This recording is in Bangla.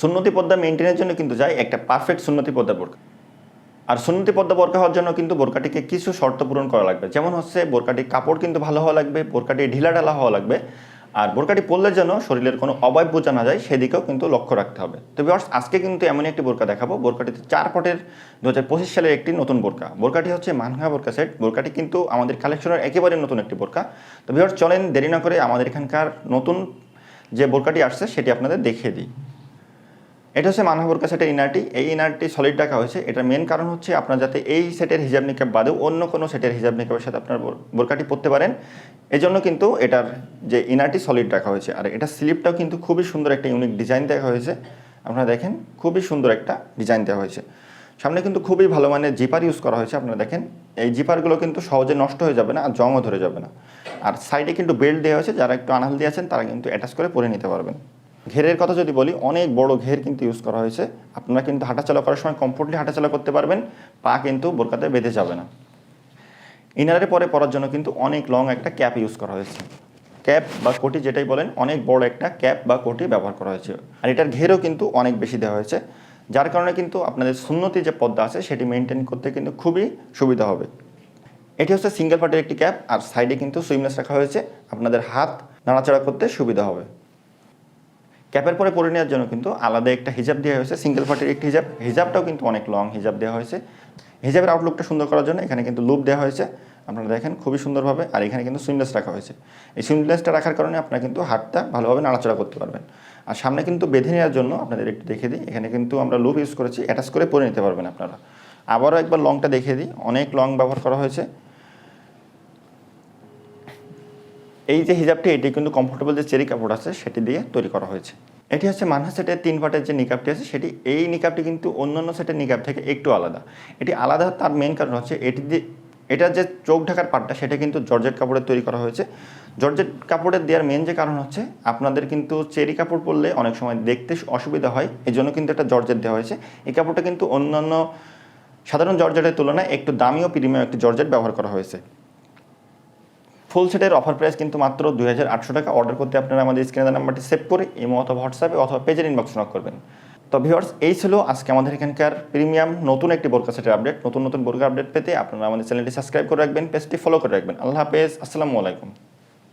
সুন্নতি পর্দা মেনটেনের জন্য কিন্তু যায় একটা পারফেক্ট সুন্নতি পর্দা বোরকা আর সুন্নতি পদ্মা বোরকা হওয়ার জন্য কিন্তু বোরকাটিকে কিছু শর্ত পূরণ করা লাগবে। যেমন হচ্ছে বোরকাটির কাপড় কিন্তু ভালো হওয়া লাগবে বোরকাটি ঢিলা ঢালা হওয়া লাগবে। আর বোরকাটি পরলে যেন শরীরের কোনো অবয়ব বোঝা না যায়, সেদিকেও কিন্তু লক্ষ্য রাখতে হবে। তো বিয়ার্স আজকে কিন্তু এমন একটি বোরকা দেখাবো। বোরকাটিতে চার পটের দু হাজার পঁচিশ সালের একটি নতুন বোরকা বোরকাটি হচ্ছে মানহা বোরকা সেট বোরকাটি কিন্তু আমাদের কালেকশনের একেবারে নতুন একটি বোরকা তো বিয়ার্স চলেন দেরি না করে আমাদের এখানকার নতুন যে বোরকাটি আসছে, সেটি আপনাদের দেখিয়ে দিই। এটা হচ্ছে মানহাবর সেটের ইনারটি এই ইনারটি সলিড রাখা হয়েছে। এটার মেন কারণ হচ্ছে আপনার যাতে এই সেটের হিজাব নিকাব বাদেও অন্য কোনো সেটের হিজাব নিকাবের সাথে আপনার বোর- বোরকাটি পরতে পারেন। এই জন্য কিন্তু এটার যে ইনারটি সলিড রাখা হয়েছে, আর এটা স্লিপটাও কিন্তু খুবই সুন্দর একটা ইউনিক ডিজাইন দেওয়া হয়েছে। আপনারা দেখেন, খুবই সুন্দর একটা ডিজাইন দেওয়া হয়েছে। সামনে কিন্তু খুবই ভালো মানের জিপার ইউজ করা হয়েছে, আপনারা দেখেন। এই জিপারগুলো কিন্তু সহজে নষ্ট হয়ে যাবে না আর জংও ধরে যাবে না। আর সাইডে কিন্তু বেল্ট দেওয়া হয়েছে, যারা একটু আনহেলদি আছেন, তারা কিন্তু অ্যাটাচ করে পরে নিতে পারবেন। ঘেরের কথা যদি বলি, অনেক বড় ঘের কিন্তু ইউজ করা হয়েছে। আপনারা কিন্তু হাঁটাচলা করার সময় কমফোর্টলি হাঁটাচলা করতে পারবেন, পা কিন্তু বোরকাতে বেঁধে যাবে না। ইনারের পরে পরার জন্য কিন্তু অনেক লং একটা ক্যাপ ইউজ করা হয়েছে। ক্যাপ বা কোটি যেটাই বলেন, অনেক বড় একটা ক্যাপ বা কোটি ব্যবহার করা হয়েছে। আর এটার ঘেরও কিন্তু অনেক বেশি দেওয়া হয়েছে। যার কারণে কিন্তু আপনাদের সুন্নতি যে পদ্মা আছে, সেটি মেনটেন করতে কিন্তু খুবই সুবিধা হবে। এটি হচ্ছে সিঙ্গেল পার্টের একটি ক্যাপ আর সাইডে কিন্তু সুইমলেস রাখা হয়েছে। আপনাদের হাত নাড়াচাড়া করতে সুবিধা হবে। ক্যাপের পরে পরে নেওয়ার জন্য কিন্তু আলাদা একটা হিজাব দেওয়া হয়েছে সিঙ্গেল পার্টির একটি হিজাব। হিজাবটাও কিন্তু অনেক লং হিজাব দেওয়া হয়েছে। হিজাবের আউটলুকটা সুন্দর করার জন্য এখানে কিন্তু লুপ দেওয়া হয়েছে। আপনারা দেখেন খুবই সুন্দরভাবে, আর এখানে কিন্তু সুইমলেস রাখা হয়েছে। এই সুইমলেসটা রাখার কারণে আপনারা কিন্তু হাতটা ভালোভাবে নাড়াচাড়া করতে পারবেন। আর সামনে কিন্তু বেঁধে নেওয়ার জন্য আপনাদের একটু দেখে দিই, এখানে কিন্তু আমরা লুপ ইউজ করেছি অ্যাটাচ করে পরে নিতে পারবেন আপনারা। আবারও একবার লংটা দেখিয়ে দিই, অনেক লং ব্যবহার করা হয়েছে। এই যে হিজাবটি, এটি কিন্তু কমফোর্টেবল যে চেরি কাপড় আছে, সেটি দিয়ে তৈরি করা হয়েছে। এটি হচ্ছে মানহা সেটের তিন পাটের যে নিকাপটি আছে, সেটি এই নিকাপটি কিন্তু অন্যান্য সেটের নিকাপ থেকে একটু আলাদা। এটি আলাদা, তার মেন কারণ হচ্ছে এটি দিয়ে, এটার যে চোখ ঢাকার পাটটা, সেটা কিন্তু জর্জেট কাপড়ের তৈরি করা হয়েছে। জর্জেট কাপড়ের দেওয়ার মেন যে কারণ হচ্ছে, আপনাদের কিন্তু চেরি কাপড় পরলে অনেক সময় দেখতে অসুবিধা হয় এই জন্য কিন্তু একটা জর্জেট দেওয়া হয়েছে। এই কাপড়টা কিন্তু অন্যান্য সাধারণ জর্জেটের তুলনায় একটু দামি ও প্রিমিয়াম একটি জর্জেট ব্যবহার করা হয়েছে। ফুল সেটের অফার প্রাইস কিন্তু মাত্র দুই হাজার আটশো টাকা অর্ডার করতে আপনারা আমাদের স্ক্রিনে নাম্বারটি সেভ করে ইমো অথবা হোয়াটসঅ্যাপে অথবা পেজের ইনবক্স নক করবেন। তো ভিওর্স এই ছিল আজকে আমাদের এখানকার প্রিমিয়াম নতুন একটি বোরকা সেটের আপডেট নতুন নতুন বোরকা আপডেট পেতে আপনারা আমাদের চ্যানেলটি সাবস্ক্রাইব করে রাখবেন পেজটি ফলো করে রাখবেন। আল্লাহ হাফেজ, আসসালামু আলাইকুম।